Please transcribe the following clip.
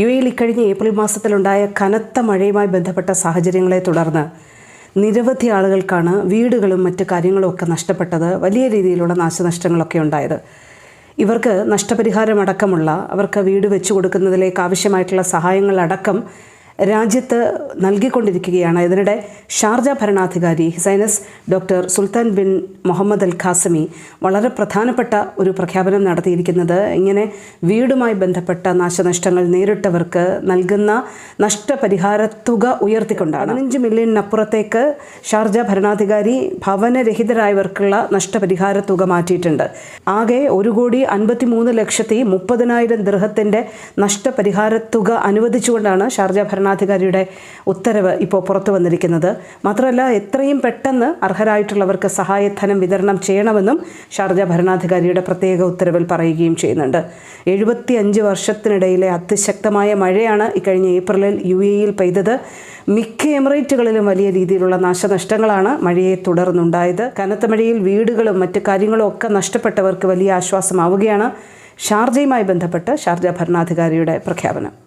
U എയിൽ ഇക്കഴിഞ്ഞ April മാസത്തിലുണ്ടായ കനത്ത മഴയുമായി ബന്ധപ്പെട്ട സാഹചര്യങ്ങളെ തുടർന്ന് നിരവധി ആളുകൾക്കാണ് വീടുകളും മറ്റ് കാര്യങ്ങളും ഒക്കെ നഷ്ടപ്പെട്ടത്. വലിയ രീതിയിലുള്ള നാശനഷ്ടങ്ങളൊക്കെ ഉണ്ടായത്. ഇവർക്ക് നഷ്ടപരിഹാരമടക്കമുള്ള അവർക്ക് വീട് വെച്ചു കൊടുക്കുന്നതിലേക്ക് ആവശ്യമായിട്ടുള്ള സഹായങ്ങളടക്കം രാജ്യത്ത് നൽകിക്കൊണ്ടിരിക്കുകയാണ്. ഇതിനിടെ ഷാർജ ഭരണാധികാരി his highness doctor Sultan bin Muhammad al Qasimi വളരെ പ്രധാനപ്പെട്ട ഒരു പ്രഖ്യാപനം നടത്തിയിരിക്കുന്നത്. ഇങ്ങനെ വീടുമായി ബന്ധപ്പെട്ട നാശനഷ്ടങ്ങൾ നേരിട്ടവർക്ക് നൽകുന്ന നഷ്ടപരിഹാര തുക ഉയർത്തിക്കൊണ്ടാണ്. പതിനഞ്ച് മില്യണിനപ്പുറത്തേക്ക് ഷാർജ ഭരണാധികാരി ഭവനരഹിതരായവർക്കുള്ള നഷ്ടപരിഹാര തുക മാറ്റിയിട്ടുണ്ട്. ആകെ ഒരു കോടി അൻപത്തി മൂന്ന് ലക്ഷത്തി മുപ്പതിനായിരം ദൃഹത്തിന്റെ നഷ്ടപരിഹാര തുക അനുവദിച്ചുകൊണ്ടാണ് ഷാർജ ഭരണാധികാരിയുടെ ഉത്തരവ് ഇപ്പോൾ പുറത്തു വന്നിരിക്കുന്നത്. മാത്രമല്ല എത്രയും പെട്ടെന്ന് അർഹരായിട്ടുള്ളവർക്ക് സഹായധനം വിതരണം ചെയ്യണമെന്നും ഷാർജ ഭരണാധികാരിയുടെ പ്രത്യേക ഉത്തരവിൽ പറയുകയും ചെയ്യുന്നുണ്ട്. എഴുപത്തി അഞ്ച് വർഷത്തിനിടയിലെ അതിശക്തമായ മഴയാണ് ഇക്കഴിഞ്ഞ ഏപ്രിലിൽ യു എയിൽ പെയ്തത്. മിക്ക എമിറേറ്റുകളിലും വലിയ രീതിയിലുള്ള നാശനഷ്ടങ്ങളാണ് മഴയെ തുടർന്നുണ്ടായത്. കനത്ത മഴയിൽ വീടുകളും മറ്റ് കാര്യങ്ങളും ഒക്കെ നഷ്ടപ്പെട്ടവർക്ക് വലിയ ആശ്വാസമാവുകയാണ്. ഷാർജയുമായി ബന്ധപ്പെട്ട് ഷാർജ ഭരണാധികാരിയുടെ പ്രഖ്യാപനം.